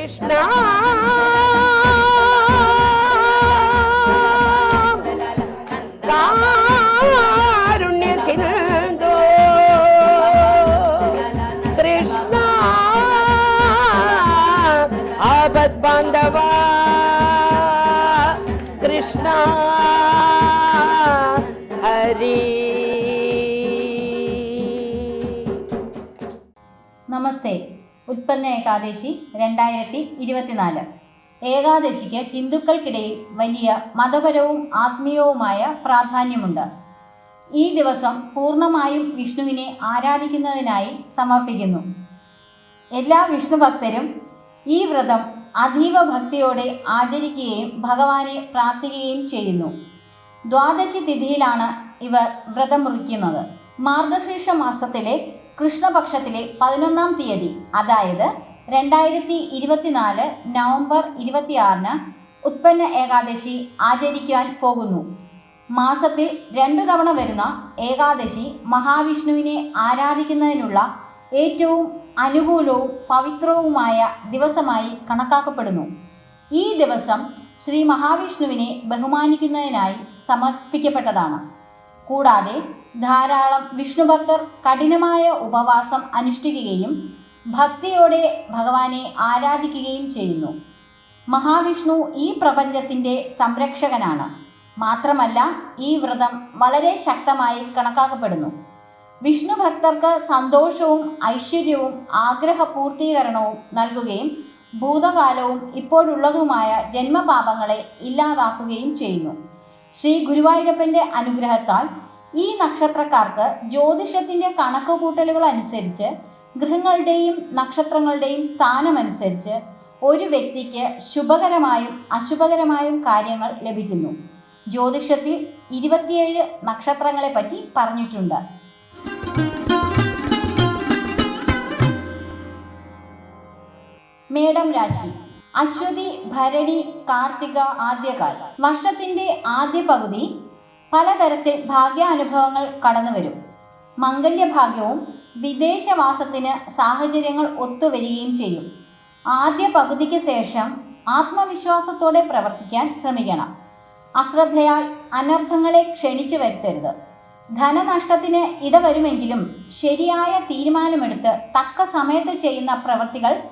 కృష్ణ. కారుణ్య సింధు కృష్ణ. ఆపద్ బాంధవా. కృష్ణ. హరి. నమస్తే. ഉത്പന്ന ഏകാദശി രണ്ടായിരത്തി ഇരുപത്തിനാല്. ഏകാദശിക്ക് ഹിന്ദുക്കൾക്കിടയിൽ വലിയ മതപരവും ആത്മീയവുമായ പ്രാധാന്യമുണ്ട്. ഈ ദിവസം പൂർണമായും വിഷ്ണുവിനെ ആരാധിക്കുന്നതിനായി സമർപ്പിക്കുന്നു. എല്ലാ വിഷ്ണു ഭക്തരും ഈ വ്രതം അതീവ ഭക്തിയോടെ ആചരിക്കുകയും ഭഗവാനെ പ്രാർത്ഥിക്കുകയും ചെയ്യുന്നു. ദ്വാദശി തിഥിയിലാണ് ഇവർ വ്രതം മുറിക്കുന്നത്. മാർഗശീർഷ മാസത്തിലെ കൃഷ്ണപക്ഷത്തിലെ പതിനൊന്നാം തീയതി അതായത് രണ്ടായിരത്തി ഇരുപത്തിനാല് നവംബർ ഇരുപത്തിയാറിന് ഉത്പന്ന ഏകാദശി ആചരിക്കാൻ പോകുന്നു. മാസത്തിൽ രണ്ടു തവണ വരുന്ന ഏകാദശി മഹാവിഷ്ണുവിനെ ആരാധിക്കുന്നതിനുള്ള ഏറ്റവും അനുകൂലവും പവിത്രവുമായ ദിവസമായി കണക്കാക്കപ്പെടുന്നു. ഈ ദിവസം ശ്രീ മഹാവിഷ്ണുവിനെ ബഹുമാനിക്കുന്നതിനായി സമർപ്പിക്കപ്പെട്ടതാണ്. കൂടാതെ ധാരാളം വിഷ്ണുഭക്തർ കഠിനമായ ഉപവാസം അനുഷ്ഠിക്കുകയും ഭക്തിയോടെ ഭഗവാനെ ആരാധിക്കുകയും ചെയ്യുന്നു. മഹാവിഷ്ണു ഈ പ്രപഞ്ചത്തിന്റെ സംരക്ഷകനാണ്. മാത്രമല്ല ഈ വ്രതം വളരെ ശക്തമായി കണക്കാക്കപ്പെടുന്നു. വിഷ്ണുഭക്തർക്ക് സന്തോഷവും ഐശ്വര്യവും ആഗ്രഹപൂർത്തീകരണവും നൽകുകയും ഭൂതകാലവും ഇപ്പോഴുള്ളതുമായ ജന്മപാപങ്ങളെ ഇല്ലാതാക്കുകയും ചെയ്യുന്നു. ശ്രീ ഗുരുവായൂരപ്പന്റെ അനുഗ്രഹത്താൽ ഈ നക്ഷത്രക്കാർക്ക് ജ്യോതിഷത്തിന്റെ കണക്കുകൂട്ടലുകൾ അനുസരിച്ച് ഗ്രഹങ്ങളുടെയും നക്ഷത്രങ്ങളുടെയും സ്ഥാനമനുസരിച്ച് ഒരു വ്യക്തിക്ക് ശുഭകരമായും അശുഭകരമായും കാര്യങ്ങൾ ലഭിക്കുന്നു. ജ്യോതിഷത്തിൽ ഇരുപത്തിയേഴ് നക്ഷത്രങ്ങളെ പറ്റി പറഞ്ഞിട്ടുണ്ട്. മേടം രാശി. അശ്വതി ഭരണി കാർത്തിക ആദ്യകാൽ. വർഷത്തിന്റെ ആദ്യ പകുതി പലതരത്തിൽ ഭാഗ്യാനുഭവങ്ങൾ കടന്നുവരും. മംഗല്യഭാഗ്യവും വിദേശവാസത്തിന് സാഹചര്യങ്ങൾ ഒത്തുവരികയും ചെയ്യും. ആദ്യ പകുതിക്ക് ശേഷം ആത്മവിശ്വാസത്തോടെ പ്രവർത്തിക്കാൻ ശ്രമിക്കണം. അശ്രദ്ധയാൽ അനർത്ഥങ്ങളെ ക്ഷണിച്ചു വരുത്തരുത്. ധനനഷ്ടത്തിന് ഇടവരുമെങ്കിലും ശരിയായ തീരുമാനമെടുത്ത് തക്ക സമയത്ത് ചെയ്യുന്ന പ്രവൃത്തികൾ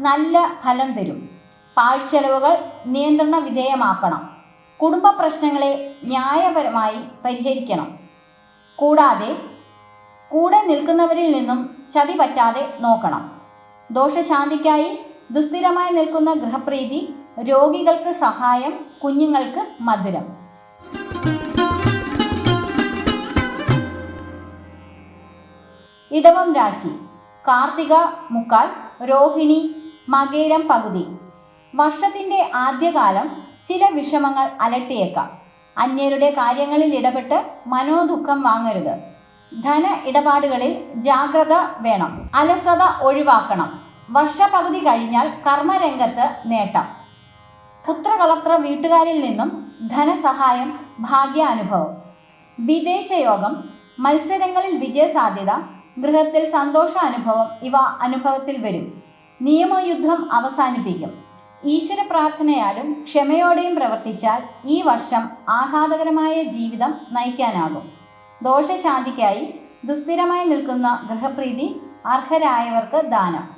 നല്ല ഫലം തരും. പാഴ്ചെലവുകൾ നിയന്ത്രണ വിധേയമാക്കണം. കുടുംബ പ്രശ്നങ്ങളെ ന്യായപരമായി പരിഹരിക്കണം. കൂടാതെ കൂടെ നിൽക്കുന്നവരിൽ നിന്നും ചതി പറ്റാതെ നോക്കണം. ദോഷശാന്തിക്കായി ദുസ്ഥിരമായി നിൽക്കുന്ന ഗൃഹപ്രീതി രോഗികൾക്ക് സഹായം കുഞ്ഞുങ്ങൾക്ക് മധുരം. ഇടവം രാശി. കാർത്തിക മുക്കാൽ രോഹിണി മകേരം പകുതി. വർഷത്തിന്റെ ആദ്യകാലം ചില വിഷമങ്ങൾ അലട്ടിയേക്കാം. അന്യരുടെ കാര്യങ്ങളിൽ ഇടപെട്ട് മനോദുഃഖം വാങ്ങരുത്. ധന ഇടപാടുകളിൽ ജാഗ്രത വേണം. അലസത ഒഴിവാക്കണം. വർഷപകുതി കഴിഞ്ഞാൽ കർമ്മരംഗത്ത് നേട്ടം. പുത്രകളത്ര വീട്ടുകാരിൽ നിന്നും ധനസഹായം ഭാഗ്യാനുഭവം. വിദേശയോഗം മത്സരങ്ങളിൽ വിജയസാധ്യത ഗൃഹത്തിൽ സന്തോഷാനുഭവം ഇവ അനുഭവത്തിൽ വരും. നിയമയുദ്ധം അവസാനിപ്പിക്കും. ഈശ്വര പ്രാർത്ഥനയാലും ക്ഷമയോടെയും പ്രവർത്തിച്ചാൽ ഈ വർഷം ആഹ്ലാദകരമായ ജീവിതം നയിക്കാനാകും. ദോഷശാന്തിക്കായി ദുസ്ഥിരമായി നിൽക്കുന്ന ഗൃഹപ്രീതി അർഹരായവർക്ക് ദാനം.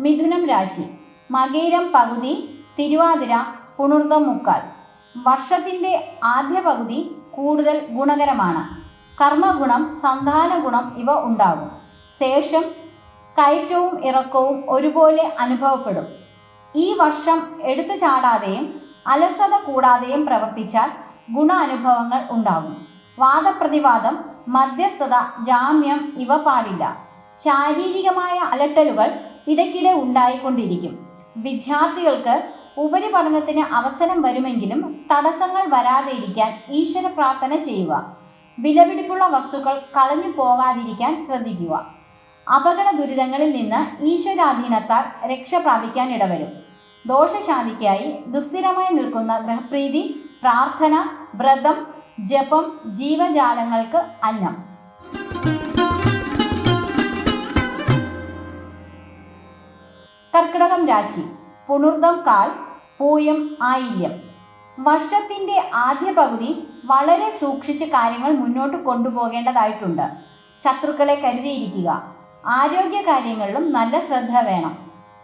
മിഥുനം രാശി. മകേരം പകുതി തിരുവാതിര പുണർദം മുക്കാൽ. വർഷത്തിന്റെ ആദ്യ പകുതി കൂടുതൽ ഗുണകരമാണ്. കർമ്മഗുണം സന്താന ഗുണം ഇവ ഉണ്ടാകും. ശേഷം കയറ്റവും ഇറക്കവും ഒരുപോലെ അനുഭവപ്പെടും. ഈ വർഷം എടുത്തു ചാടാതെയും അലസത കൂടാതെയും പ്രവർത്തിച്ചാൽ ഗുണാനുഭവങ്ങൾ ഉണ്ടാകും. വാദപ്രതിവാദം മധ്യസ്ഥത ജാമ്യം ഇവ പാടില്ല. ശാരീരികമായ അലട്ടലുകൾ ഇടയ്ക്കിടെ ഉണ്ടായിക്കൊണ്ടിരിക്കും. വിദ്യാർത്ഥികൾക്ക് ഉപരിപഠനത്തിന് അവസരം വരുമെങ്കിലും തടസ്സങ്ങൾ വരാതെ ഇരിക്കാൻ ഈശ്വര പ്രാർത്ഥന ചെയ്യുക. വിലപിടിപ്പുള്ള വസ്തുക്കൾ കളഞ്ഞു പോകാതിരിക്കാൻ ശ്രദ്ധിക്കുക. അപകട ദുരിതങ്ങളിൽ നിന്ന് ഈശ്വരാധീനത്താൽ രക്ഷ പ്രാപിക്കാൻ ഇടവരും. ദോഷശാന്തിക്കായി ദുസ്ഥിരമായി നിൽക്കുന്ന ഗൃഹപ്രീതി പ്രാർത്ഥന വ്രതം ജപം ജീവജാലങ്ങൾക്ക് അന്നം. കർക്കിടകം രാശി. പുണർദം കാൽ പൂയം ആയില്യം. വർഷത്തിന്റെ ആദ്യ പകുതി വളരെ സൂക്ഷിച്ച് കാര്യങ്ങൾ മുന്നോട്ട് കൊണ്ടുപോകേണ്ടതായിട്ടുണ്ട്. ശത്രുക്കളെ കരുതിയിരിക്കുക. ആരോഗ്യ കാര്യങ്ങളിലും നല്ല ശ്രദ്ധ വേണം.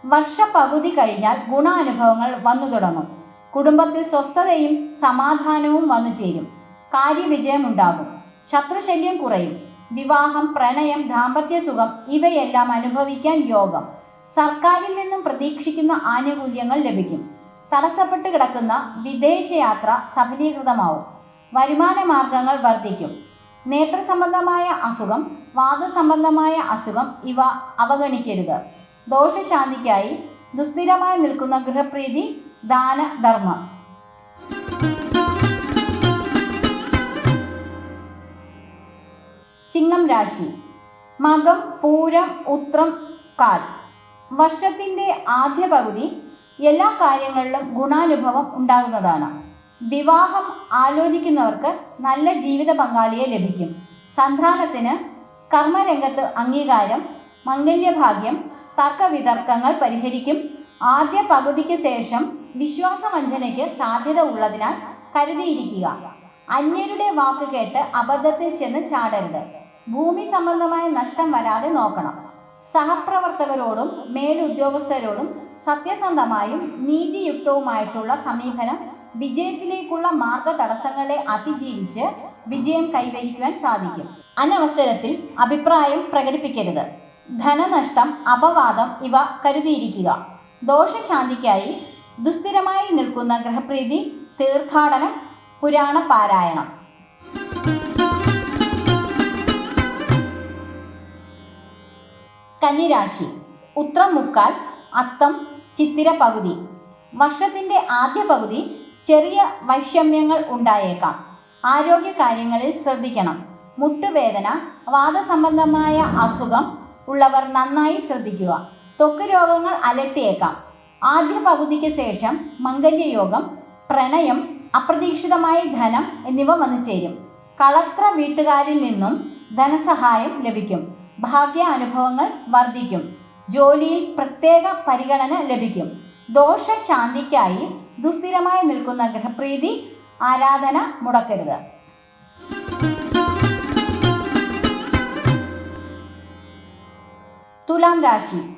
വർഷ പകുതി കഴിഞ്ഞാൽ ഗുണാനുഭവങ്ങൾ വന്നു തുടങ്ങും. കുടുംബത്തിൽ സ്വസ്ഥതയും സമാധാനവും വന്നു ചേരും. കാര്യവിജയമുണ്ടാകും. ശത്രുശല്യം കുറയും. വിവാഹം പ്രണയം ദാമ്പത്യ സുഖം ഇവയെല്ലാം അനുഭവിക്കാൻ യോഗം. സർക്കാരിൽ നിന്നും പ്രതീക്ഷിക്കുന്ന ആനുകൂല്യങ്ങൾ ലഭിക്കും. തടസ്സപ്പെട്ട് കിടക്കുന്ന വിദേശയാത്ര സഫലീകൃതമാവും. വരുമാന മാർഗങ്ങൾ വർദ്ധിക്കും. നേത്ര സംബന്ധമായ അസുഖം വാദസംബന്ധമായ അസുഖം ഇവ അവഗണിക്കരുത്. ദോഷശാന്തിക്കായി ദുസ്ഥിരമായി നിൽക്കുന്ന ഗൃഹപ്രീതി ദാന ധർമ്മം ചിങ്ങം രാശി. മകം പൂരം ഉത്രം കാൽ. വർഷത്തിന്റെ ആദ്യ പകുതി എല്ലാ കാര്യങ്ങളിലും ഗുണാനുഭവം ഉണ്ടാകുന്നതാണ്. വിവാഹം ആലോചിക്കുന്നവർക്ക് നല്ല ജീവിത പങ്കാളിയെ ലഭിക്കും. സന്താനത്തിന് കർമ്മരംഗത്ത് അംഗീകാരം മംഗല്യഭാഗ്യം തർക്കവിതർക്കങ്ങൾ പരിഹരിക്കും. ആദ്യ പകുതിക്ക് ശേഷം വിശ്വാസവഞ്ചനയ്ക്ക് സാധ്യത ഉള്ളതിനാൽ കരുതിയിരിക്കുക. അന്യരുടെ വാക്ക് കേട്ട് അബദ്ധത്തിൽ ചെന്ന് ചാടരുത്. ഭൂമി സംബന്ധമായ നഷ്ടം വരാതെ നോക്കണം. സഹപ്രവർത്തകരോടും മേലുദ്യോഗസ്ഥരോടും സത്യസന്ധമായും നീതിയുക്തവുമായിട്ടുള്ള സമീപനം വിജയത്തിലേക്കുള്ള മാർഗ തടസ്സങ്ങളെ അതിജീവിച്ച് വിജയം കൈവരിക്കുവാൻ സാധിക്കും. അനവസരത്തിൽ അഭിപ്രായം പ്രകടിപ്പിക്കരുത്. ധനനഷ്ടം അപവാദം ഇവ കരുതിയിരിക്കുക. ദോഷശാന്തിക്കായി ദുസ്ഥിരമായി നിൽക്കുന്ന ഗ്രഹപ്രീതി തീർത്ഥാടനം പുരാണ പാരായണം. കന്നിരാശി. ഉത്രം മുക്കാൽ അത്തം ചിത്തിര പകുതി. വർഷത്തിന്റെ ആദ്യ പകുതി ചെറിയ വൈഷമ്യങ്ങൾ ഉണ്ടായേക്കാം. ആരോഗ്യ കാര്യങ്ങളിൽ ശ്രദ്ധിക്കണം. മുട്ടുവേദന വാദസംബന്ധമായ അസുഖം ഉള്ളവർ നന്നായി ശ്രദ്ധിക്കുക. ത്വക്ക് രോഗങ്ങൾ അലട്ടിയേക്കാം. ആദ്യ പകുതിക്ക് ശേഷം മംഗല്യയോഗം പ്രണയം അപ്രതീക്ഷിതമായി ധനം എന്നിവ വന്നു ചേരും. കളത്ര വീട്ടുകാരിൽ നിന്നും ധനസഹായം ലഭിക്കും. ഭാഗ്യ അനുഭവങ്ങൾ വർദ്ധിക്കും. ജോലിയിൽ പ്രത്യേക പരിഗണന ലഭിക്കും. ദോഷശാന്തിക്കായി ദുസ്ഥിരമായി നിൽക്കുന്ന ഗ്രഹപ്രീതി ആരാധന മുടക്കരുത്. തുലാം രാശി.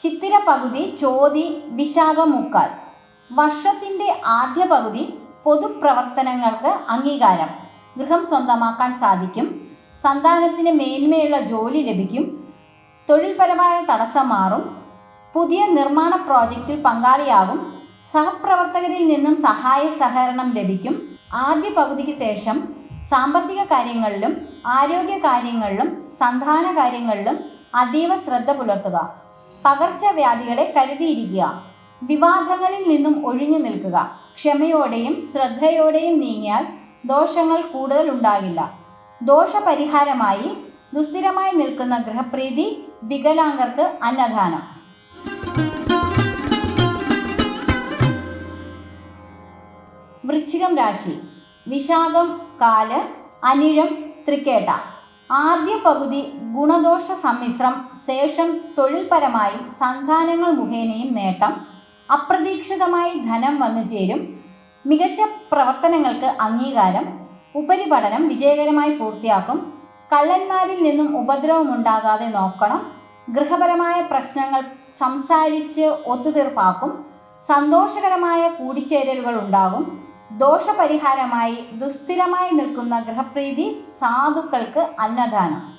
ചിത്തിര പകുതി ചോതി വിശാഖം മുക്കാൽ വർഷത്തിന്റെ ആദ്യ പകുതി പൊതുപ്രവർത്തനങ്ങൾക്ക് അംഗീകാരം. ഗൃഹം സ്വന്തമാക്കാൻ സാധിക്കും. സന്താനത്തിന് മേന്മയുള്ള ജോലി ലഭിക്കും. തൊഴിൽപരമായ തടസ്സം മാറും. പുതിയ നിർമ്മാണ പ്രോജക്റ്റിൽ പങ്കാളിയാകും. സഹപ്രവർത്തകരിൽ നിന്നും സഹായ സഹകരണം ലഭിക്കും. ആദ്യ പകുതിക്ക് ശേഷം സാമ്പത്തിക കാര്യങ്ങളിലും ആരോഗ്യ കാര്യങ്ങളിലും സന്താന കാര്യങ്ങളിലും അതീവ ശ്രദ്ധ പുലർത്തുക. പകർച്ചവ്യാധികളെ കരുതിയിരിക്കുക. വിവാദങ്ങളിൽ നിന്നും ഒഴിഞ്ഞു നിൽക്കുക. ക്ഷമയോടെയും ശ്രദ്ധയോടെയും നീങ്ങിയാൽ ദോഷങ്ങൾ കൂടുതൽ ഉണ്ടാകില്ല. ദോഷപരിഹാരമായി ദുസ്ഥിരമായി നിൽക്കുന്ന ഗൃഹപ്രീതി വികലാംഗർക്ക് അന്നദാനം. വൃശ്ചികം രാശി. വിശാഖം കാൽ അനിഴം തൃക്കേട്ട. ആദ്യ പകുതി ഗുണദോഷ സമ്മിശ്രം ശേഷം തൊഴിൽപരമായി സന്താനങ്ങൾ മുഖേനയും നേട്ടം അപ്രതീക്ഷിതമായി ധനം വന്നു ചേരും മികച്ച പ്രവർത്തനങ്ങൾക്ക് അംഗീകാരം ഉപരിപഠനം വിജയകരമായി പൂർത്തിയാക്കും കള്ളന്മാരിൽ നിന്നും ഉപദ്രവമുണ്ടാകാതെ നോക്കണം ഗൃഹപരമായ പ്രശ്നങ്ങൾ സംസാരിച്ച് ഒത്തുതീർപ്പാക്കും സന്തോഷകരമായ കൂടിച്ചേരലുകൾ ഉണ്ടാകും ദോഷപരിഹാരമായി ദുസ്ഥിരമായി നിൽക്കുന്ന ഗൃഹപ്രീതി സാധുക്കൾക്ക് അന്നദാനം.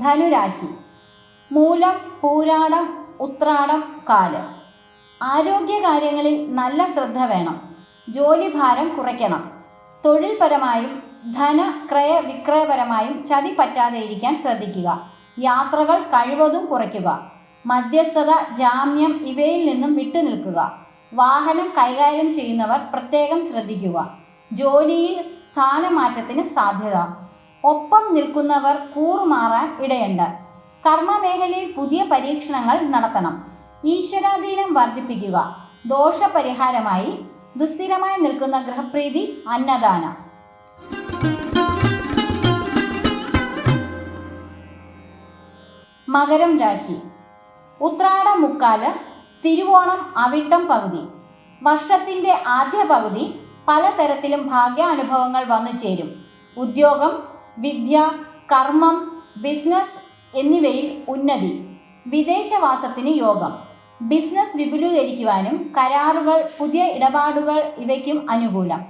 ധനുരാശി. മൂലം പൂരാടം ഉത്രാടം കാൽ. ആരോഗ്യകാര്യങ്ങളിൽ നല്ല ശ്രദ്ധ വേണം. ജോലിഭാരം കുറയ്ക്കണം. തൊഴിൽപരമായും ധന ക്രയ വിക്രയപരമായും ചതി പറ്റാതെ ഇരിക്കാൻ ശ്രദ്ധിക്കുക. യാത്രകൾ കഴിവതും കുറയ്ക്കുക. മധ്യസ്ഥത ജാമ്യം ഇവയിൽ നിന്നും വിട്ടുനിൽക്കുക. വാഹനം കൈകാര്യം ചെയ്യുന്നവർ പ്രത്യേകം ശ്രദ്ധിക്കുക. ജോലിയിൽ സ്ഥാനമാറ്റത്തിന് സാധ്യത. ഒപ്പം നിൽക്കുന്നവർ കൂറുമാറാൻ ഇടയുണ്ട്. കർമ്മമേഖലയിൽ പുതിയ പരീക്ഷണങ്ങൾ നടത്തണം. ഈശ്വരാധീനം വർദ്ധിപ്പിക്കുക. ദോഷപരിഹാരമായി ദുസ്ഥിരമായി നിൽക്കുന്ന ഗൃഹപ്രീതി അന്നദാനം. മകരം രാശി. ഉത്രാട മുക്കാൽ തിരുവോണം അവിട്ടം പകുതി. വർഷത്തിന്റെ ആദ്യ പകുതി പലതരത്തിലും ഭാഗ്യാനുഭവങ്ങൾ വന്നു ചേരും. ഉദ്യോഗം വിദ്യ കർമ്മം ബിസിനസ് എന്നിവയിൽ ഉന്നതി. വിദേശവാസത്തിന് യോഗം. ബിസിനസ് വിപുലീകരിക്കുവാനും കരാറുകൾ പുതിയ ഇടപാടുകൾ ഇവയ്ക്കും അനുകൂലം.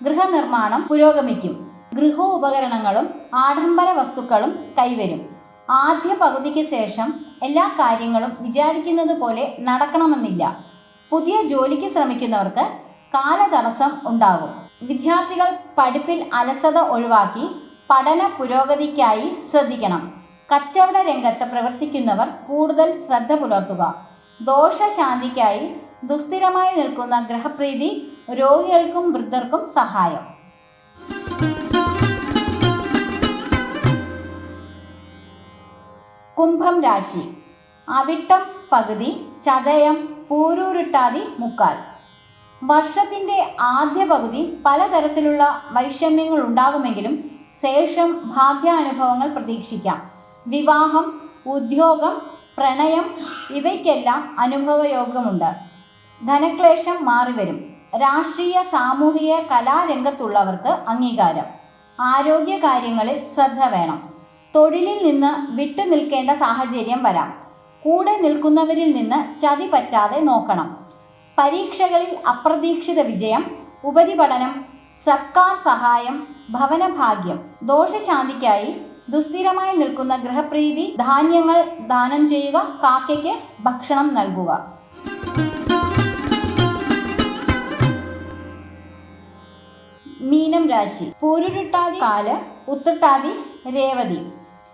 ഗൃഹനിർമ്മാണം പുരോഗമിക്കും. ഗൃഹോപകരണങ്ങളും ആഡംബര വസ്തുക്കളും കൈവരും. ആദ്യ പകുതിക്ക് ശേഷം എല്ലാ കാര്യങ്ങളും വിചാരിക്കുന്നത് പോലെ നടക്കണമെന്നില്ല. പുതിയ ജോലിക്ക് ശ്രമിക്കുന്നവർക്ക് കാലതടസ്സം ഉണ്ടാകും. വിദ്യാർത്ഥികൾ പഠിപ്പിൽ അലസത ഒഴിവാക്കി പഠന പുരോഗതിക്കായി ശ്രദ്ധിക്കണം. കച്ചവട രംഗത്ത് പ്രവർത്തിക്കുന്നവർ കൂടുതൽ ശ്രദ്ധ പുലർത്തുക. ദോഷശാന്തിക്കായി ദുസ്ഥിരമായി നിൽക്കുന്ന ഗ്രഹപ്രീതി രോഗികൾക്കും വൃദ്ധർക്കും സഹായം. കുംഭം രാശി. അവിട്ടം പകുതി ചതയം പൂരൂരുട്ടാതി മുക്കാൽ. വർഷത്തിന്റെ ആദ്യ പകുതി പലതരത്തിലുള്ള വൈഷമ്യങ്ങൾ ഉണ്ടാകുമെങ്കിലും ശേഷം ഭാഗ്യാനുഭവങ്ങൾ പ്രതീക്ഷിക്കാം. വിവാഹം ഉദ്യോഗം പ്രണയം ഇവയ്ക്കെല്ലാം അനുഭവയോഗമുണ്ട്. ധനക്ലേശം മാറിവരും. രാഷ്ട്രീയ സാമൂഹിക കലാരംഗത്തുള്ളവർക്ക് അംഗീകാരം. ആരോഗ്യകാര്യങ്ങളിൽ ശ്രദ്ധ വേണം. തൊഴിലിൽ നിന്ന് വിട്ടു നിൽക്കേണ്ട സാഹചര്യം വരാം. കൂടെ നിൽക്കുന്നവരിൽ നിന്ന് ചതി പറ്റാതെ നോക്കണം. പരീക്ഷകളിൽ അപ്രതീക്ഷിത വിജയം ഉപരിപഠനം സർക്കാർ സഹായം ഭവനഭാഗ്യം ദോഷശാന്തിക്കായി ദുസ്ഥിരമായി നിൽക്കുന്ന ഗൃഹപ്രീതി ധാന്യങ്ങൾ ദാനം ചെയ്യുക കാക്കയ്ക്ക് ഭക്ഷണം നൽകുക. മീനം രാശി. പൂരുരുട്ടാതി കാൽ ഉത്രട്ടാതി രേവതി.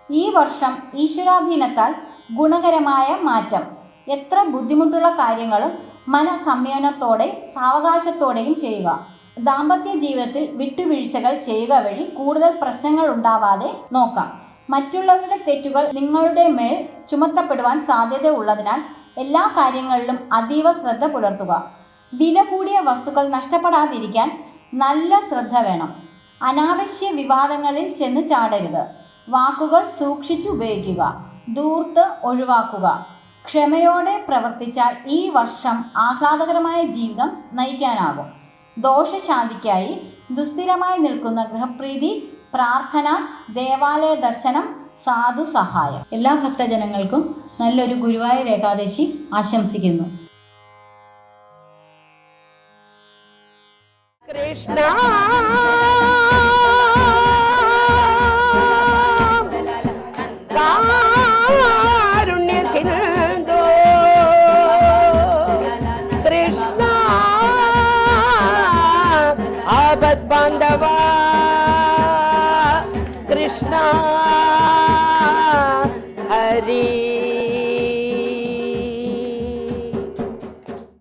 ഈ വർഷം ഈശ്വരാധീനത്താൽ ഗുണകരമായ മാറ്റം. എത്ര ബുദ്ധിമുട്ടുള്ള കാര്യങ്ങളും മനസംയമനത്തോടെ സാവകാശത്തോടെയും ചെയ്യുക. ദാമ്പത്യ ജീവിതത്തിൽ വിട്ടുവീഴ്ചകൾ ചെയ്യുക വഴി കൂടുതൽ പ്രശ്നങ്ങൾ ഉണ്ടാവാതെ നോക്കാം. മറ്റുള്ളവരുടെ തെറ്റുകൾ നിങ്ങളുടെ മേൽ ചുമത്തപ്പെടുവാൻ സാധ്യത ഉള്ളതിനാൽ എല്ലാ കാര്യങ്ങളിലും അതീവ ശ്രദ്ധ പുലർത്തുക. വില കൂടിയ വസ്തുക്കൾ നഷ്ടപ്പെടാതിരിക്കാൻ നല്ല ശ്രദ്ധ വേണം. അനാവശ്യ വിവാദങ്ങളിൽ ചെന്ന് ചാടരുത്. വാക്കുകൾ സൂക്ഷിച്ചു ഉപയോഗിക്കുക. ദൂർത്ത് ഒഴിവാക്കുക. ക്ഷമയോടെ പ്രവർത്തിച്ചാൽ ഈ വർഷം ആഹ്ലാദകരമായ ജീവിതം നയിക്കാനാകും. ദോഷശാന്തിക്കായി ദുസ്ഥിരമായി നിൽക്കുന്ന ഗൃഹപ്രീതി പ്രാർത്ഥന ദേവാലയ ദർശനം സാധു സഹായം. എല്ലാ ഭക്തജനങ്ങൾക്കും നല്ലൊരു ഗുരുവായൂർ ഏകാദശി ആശംസിക്കുന്നു. കൃഷ്ണ